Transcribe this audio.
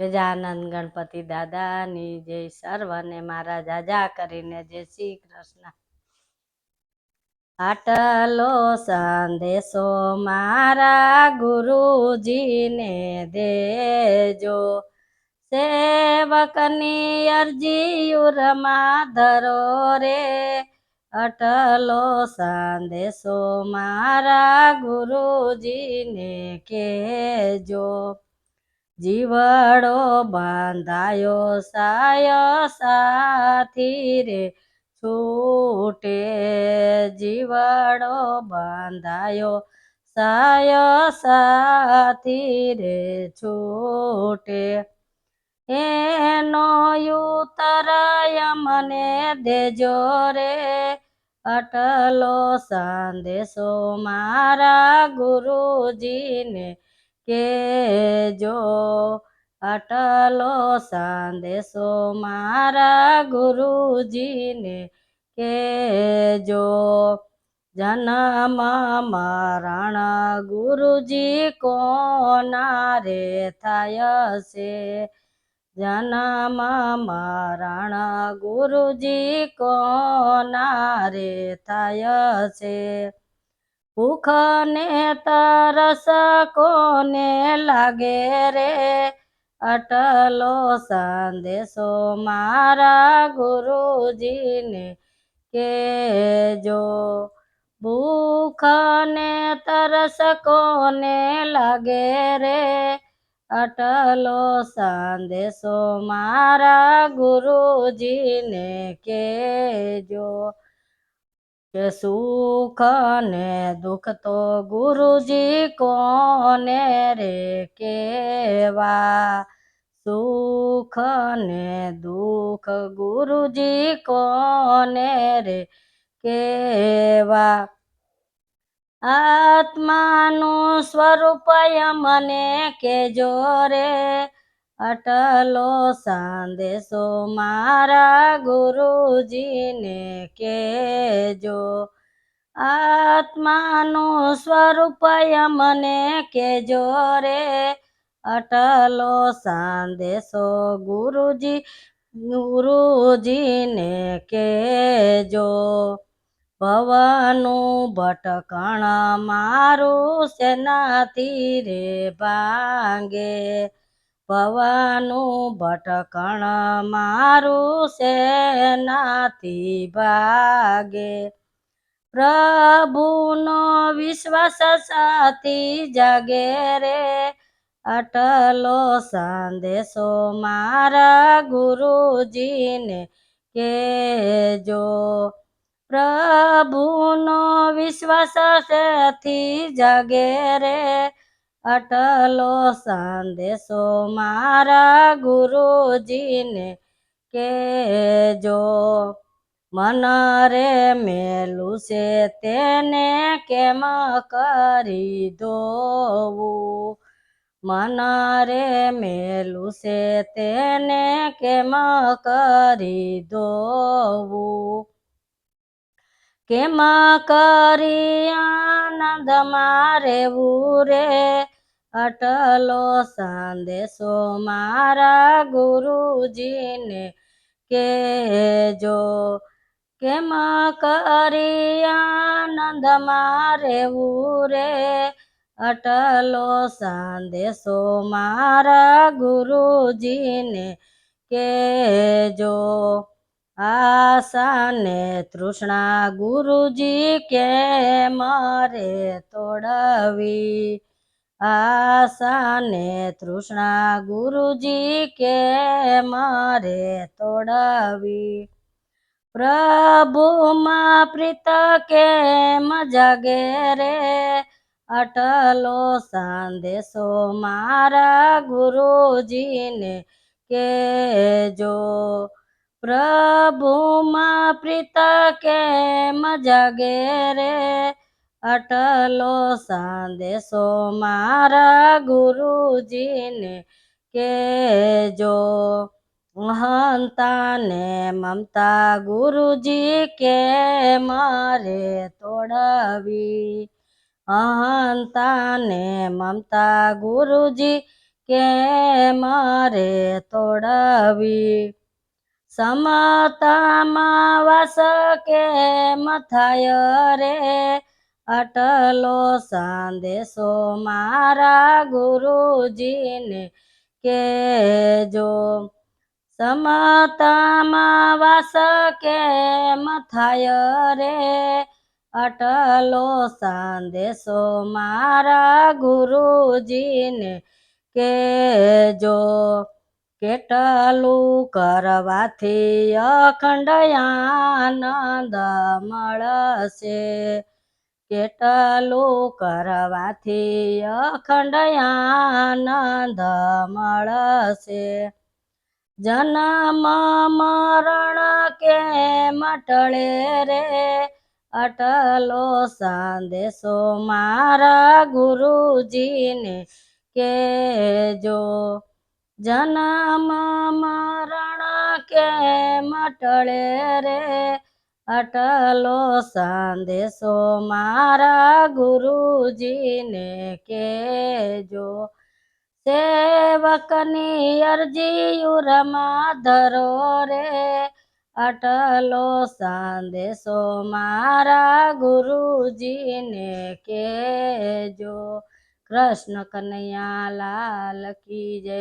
ગજાનંદ ગણપતિ દાદાની જય સર્વને મારા જાજા કરીને જય શ્રી કૃષ્ણ. આટલો સંદેશો મારા ગુરુજીને દેજો. સેવકની અરજી ઉરમાં ધરો રે. અટલો સંદેશો મારા ગુરુજીને કેજો. જીવડો બાંધાયો સાય સાથી રે. છૂટે જીવડો બાંધાયો સાય સાથી રે. છૂટે એનો યુતરાય મને દેજો રે. અટલો સંદેશો મારા ગુરુજીને કેજો અટલો સંદેશો મારા ગુરુજીને કે જો જન્મ મરણ ગુરુજી કોના રે થાય છે? જન્મ મરણ ગુરુજી કોના રે થાય છે? ભૂખ ને તરસ કોને લાગે રે? અટલો સંદેશો મારા ગુરુજીને કેજો ભૂખ ને તરસ કોને લાગે રે? અટલો સંદેશો મારા ગુરુજીને કેજો કે સુખ ને દુઃખ તો ગુરુજી કોને રે કેવા? સુખ ને દુઃખ ગુરુજી કોને રે કેવા? આત્માનું સ્વરૂપ મને કેજો રે. અટલો સંદેશો મારા ગુરુજીને કેજો આત્માનું સ્વરૂપ મને કેજો રે. અટલો સંદેશો ગુરુજી, ગુરુજીને કેજો ભવનું ભટકણ મારું સેનાથી રે ભાંગે. ભવાનું ભટકણ મારું સેનાથી ભાગે. પ્રભુનો વિશ્વાસ સાથી જાગે રે. અટલો સંદેશો મારા ગુરુજીને કેજો પ્રભુનો વિશ્વાસ સાથી જાગે રે. અટલો સંદેશો મારા ગુરુજીને કેજો મન રે મેલું છે તેને કેમ કરી દોવું મન રે મેલું છે તેને કેમ કરી દોવું કેમ કરી આનંદ મારે રે અટલો સંદેશો મારા ગુરુજીને કેજો કેમ કરી આનંદ મારે રે અટલો સંદેશો મારા ગુરુજીને કેજો આશાને તૃષ્ણા ગુરુજી કે મારે તોડવી? આશા ને તૃષ્ણા ગુરુજી કે મારે તોડાવી? પ્રભુમાં પ્રીત કેમ જગે રે? અટલો સંદેશો મારા ગુરુજીને કેજો. પ્રભુમાં પ્રીત કેમ જગે રે? અટલો સંદેશો મારા ગુરુજીને કેજો અહંતાને મમતા ગુરુજી કે મારે તોડવી. અહંતાને મમતા ગુરુજી કે મારે તોડવી. સમતામાં વાસ કેમ થાય રે? અટલો સંદેશો મારા ગુરુજીને કેજો સમતામાં વાસ કેમ થાય રે? અટલો સંદેશો મારા ગુરુજીને કેજો કેટલું કરવાથી અખંડ આનંદ મળશે? કેટલું કરવાથી અખંડ આનંદ મળશે જન્મ મરણ કે મટળે રે? અટલો સંદેશો મારા ગુરુજીને કેજો જન્મ મરણ કે મટળે રે? અટલો સંદેશો મારા ગુરુજીને કેજો સેવકની અરજી ઉરમાં ધરો રે. અટલો સંદેશો મારા ગુરુજીને કેજો કૃષ્ણ કનૈયા લાલ કી જય